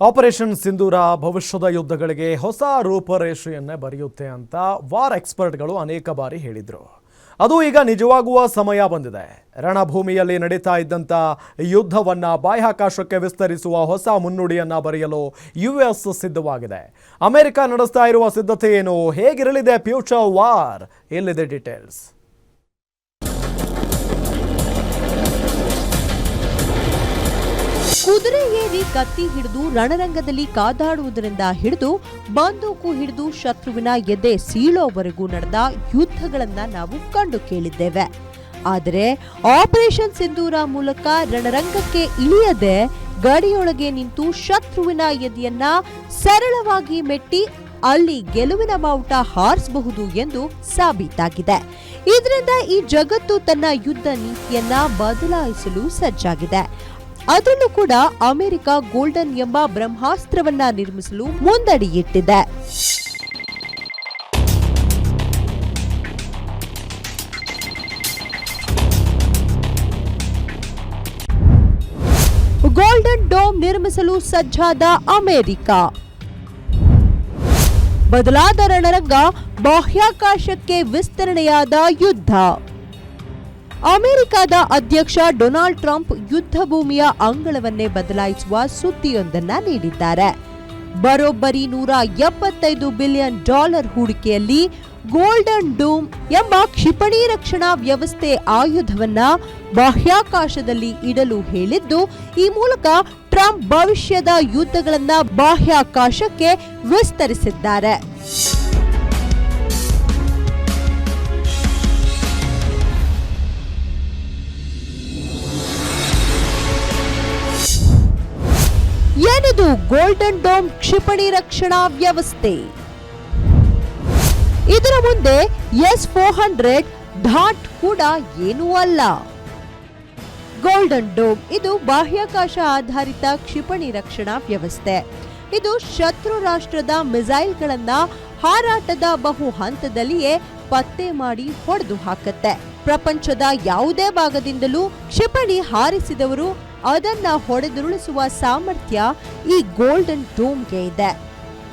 Operation ಸಿಂಧೂರ ಭವಿಷ್ಯದ ಯುದ್ಧಗಳಿಗೆ ಹೊಸ ರೂಪರೇಷೆಯನ್ನೇ ಬರೆಯುತ್ತೆ ಅಂತ ವಾರ್ ಎಕ್ಸ್ಪರ್ಟ್ಗಳು ಅನೇಕ ಬಾರಿ ಹೇಳಿದರು. ಅದು ಈಗ ನಿಜವಾಗುವ ಸಮಯ ಬಂದಿದೆ. ರಣಭೂಮಿಯಲ್ಲಿ ನಡೀತಾ ಇದ್ದಂಥ ಯುದ್ಧವನ್ನ ಬಾಹ್ಯಾಕಾಶಕ್ಕೆ ವಿಸ್ತರಿಸುವ ಹೊಸ ಮುನ್ನುಡಿಯನ್ನು ಬರೆಯಲು ಯು ಎಸ್ ಸಿದ್ಧವಾಗಿದೆ. ಅಮೆರಿಕ ನಡೆಸ್ತಾ ಇರುವ ಸಿದ್ಧತೆ ಏನು? ಹೇಗಿರಲಿದೆ ಫ್ಯೂಚರ್ ವಾರ್? ಎಲ್ಲಿದೆ ಡೀಟೇಲ್ಸ್. ಕುದುರೆ ಏರಿ ಕತ್ತಿ ಹಿಡಿದು ರಣರಂಗದಲ್ಲಿ ಕಾದಾಡುವುದರಿಂದ ಹಿಡಿದು ಬಂದೂಕು ಹಿಡಿದು ಶತ್ರುವಿನ ಎದೆ ಸೀಳೋವರೆಗೂ ನಡೆದ ಯುದ್ಧಗಳನ್ನು ನಾವು ಕಂಡು ಕೇಳಿದ್ದೇವೆ. ಆದರೆ ಆಪರೇಷನ್ ಸಿಂಧೂರ ಮೂಲಕ ರಣರಂಗಕ್ಕೆ ಇಳಿಯದೆ ಗಡಿಯೊಳಗೆ ನಿಂತು ಶತ್ರುವಿನ ಎದೆಯನ್ನ ಸರಳವಾಗಿ ಮೆಟ್ಟಿ ಅಲ್ಲಿ ಗೆಲುವಿನ ಬಾವುಟ ಹಾರಿಸಬಹುದು ಎಂದು ಸಾಬೀತಾಗಿದೆ. ಇದರಿಂದ ಈ ಜಗತ್ತು ತನ್ನ ಯುದ್ಧ ನೀತಿಯನ್ನ ಬದಲಾಯಿಸಲು ಸಜ್ಜಾಗಿದೆ. ಅದರಲ್ಲೂ ಕೂಡ ಅಮೆರಿಕ ಗೋಲ್ಡನ್ ಎಂಬ ಬ್ರಹ್ಮಾಸ್ತ್ರವನ್ನ ನಿರ್ಮಿಸಲು ಮುಂದಡಿಯಿಟ್ಟಿದೆ ಗೋಲ್ಡನ್ ಡೋಮ್ ನಿರ್ಮಿಸಲು ಸಜ್ಜಾದ ಅಮೆರಿಕ. ಬದಲಾದ ರಣರಂಗ ಬಾಹ್ಯಾಕಾಶಕ್ಕೆ ವಿಸ್ತರಣೆಯಾದ ಯುದ್ಧ. ಅಮೆರಿಕದ ಅಧ್ಯಕ್ಷ ಡೊನಾಲ್ಡ್ ಟ್ರಂಪ್ ಯುದ್ಧ ಭೂಮಿಯ ಅಂಗಳವನ್ನೇ ಬದಲಾಯಿಸುವ ಸುದ್ದಿಯೊಂದನ್ನ ನೀಡಿದ್ದಾರೆ. ಬರೋಬ್ಬರಿ ನೂರ ಎಪ್ಪತ್ತೈದು ಬಿಲಿಯನ್ ಡಾಲರ್ ಹೂಡಿಕೆಯಲ್ಲಿ ಗೋಲ್ಡನ್ ಡೂಮ್ ಎಂಬ ಕ್ಷಿಪಣಿ ರಕ್ಷಣಾ ವ್ಯವಸ್ಥೆ ಆಯುಧವನ್ನ ಬಾಹ್ಯಾಕಾಶದಲ್ಲಿ ಇಡಲು ಹೇಳಿದ್ದು, ಈ ಮೂಲಕ ಟ್ರಂಪ್ ಭವಿಷ್ಯದ ಯುದ್ಧಗಳನ್ನ ಬಾಹ್ಯಾಕಾಶಕ್ಕೆ ವಿಸ್ತರಿಸಿದ್ದಾರೆ. ಏನಿದು ಗೋಲ್ಡನ್ ಡೋಮ್ ಕ್ಷಿಪಣಿ ರಕ್ಷಣಾ ವ್ಯವಸ್ಥೆ. ಇದರ ಮುಂದೆ ಎಸ್ ಫೋರ್ ಹಂಡ್ರೆಡ್ ಧಾಟ್ ಕೂಡ ಏನೂ ಅಲ್ಲ. ಗೋಲ್ಡನ್ ಡೋಮ್ ಇದು ಬಾಹ್ಯಾಕಾಶ ಆಧಾರಿತ ಕ್ಷಿಪಣಿ ರಕ್ಷಣಾ ವ್ಯವಸ್ಥೆ. ಇದು ಶತ್ರು ರಾಷ್ಟ್ರದ ಮಿಸೈಲ್ಗಳನ್ನ ಹಾರಾಟದ ಬಹು ಹಂತದಲ್ಲಿಯೇ ಪತ್ತೆ ಮಾಡಿ ಹೊಡೆದು ಹಾಕತ್ತೆ. ಪ್ರಪಂಚದ ಯಾವುದೇ ಭಾಗದಿಂದಲೂ ಕ್ಷಿಪಣಿ ಹಾರಿಸಿದವರು ಅದನ್ನ ಹೊಡೆದುರುಳಿಸುವ ಸಾಮರ್ಥ್ಯ ಈ ಗೋಲ್ಡನ್ ಡೋಮ್ಗೆ ಇದೆ.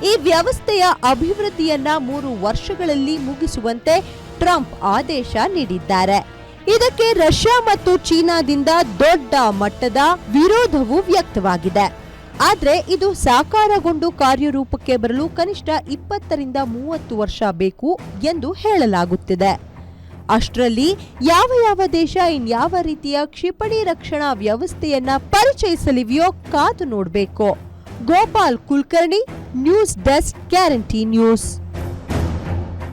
ಈ ವ್ಯವಸ್ಥೆಯ ಅಭಿವೃದ್ಧಿಯನ್ನ ಮೂರು ವರ್ಷಗಳಲ್ಲಿ ಮುಗಿಸುವಂತೆ ಟ್ರಂಪ್ ಆದೇಶ ನೀಡಿದ್ದಾರೆ. ಇದಕ್ಕೆ ರಷ್ಯಾ ಮತ್ತು ಚೀನಾದಿಂದ ದೊಡ್ಡ ಮಟ್ಟದ ವಿರೋಧವು ವ್ಯಕ್ತವಾಗಿದೆ. ಆದರೆ ಇದು ಸಾಕಾರಗೊಂಡು ಕಾರ್ಯರೂಪಕ್ಕೆ ಬರಲು ಕನಿಷ್ಠ ಇಪ್ಪತ್ತರಿಂದ ಮೂವತ್ತು ವರ್ಷ ಬೇಕು ಎಂದು ಹೇಳಲಾಗುತ್ತಿದೆ. ಅಷ್ಟರಲ್ಲಿ ಯಾವ ಯಾವ ದೇಶ ಇನ್ಯಾವ ರೀತಿಯ ಕ್ಷಿಪಣಿ ರಕ್ಷಣಾ ವ್ಯವಸ್ಥೆಯನ್ನ ಪರಿಚಯಿಸಲಿವೆಯೋ ಕಾದು ನೋಡಬೇಕು. Gopal Kulkarni, news desk, guarantee news.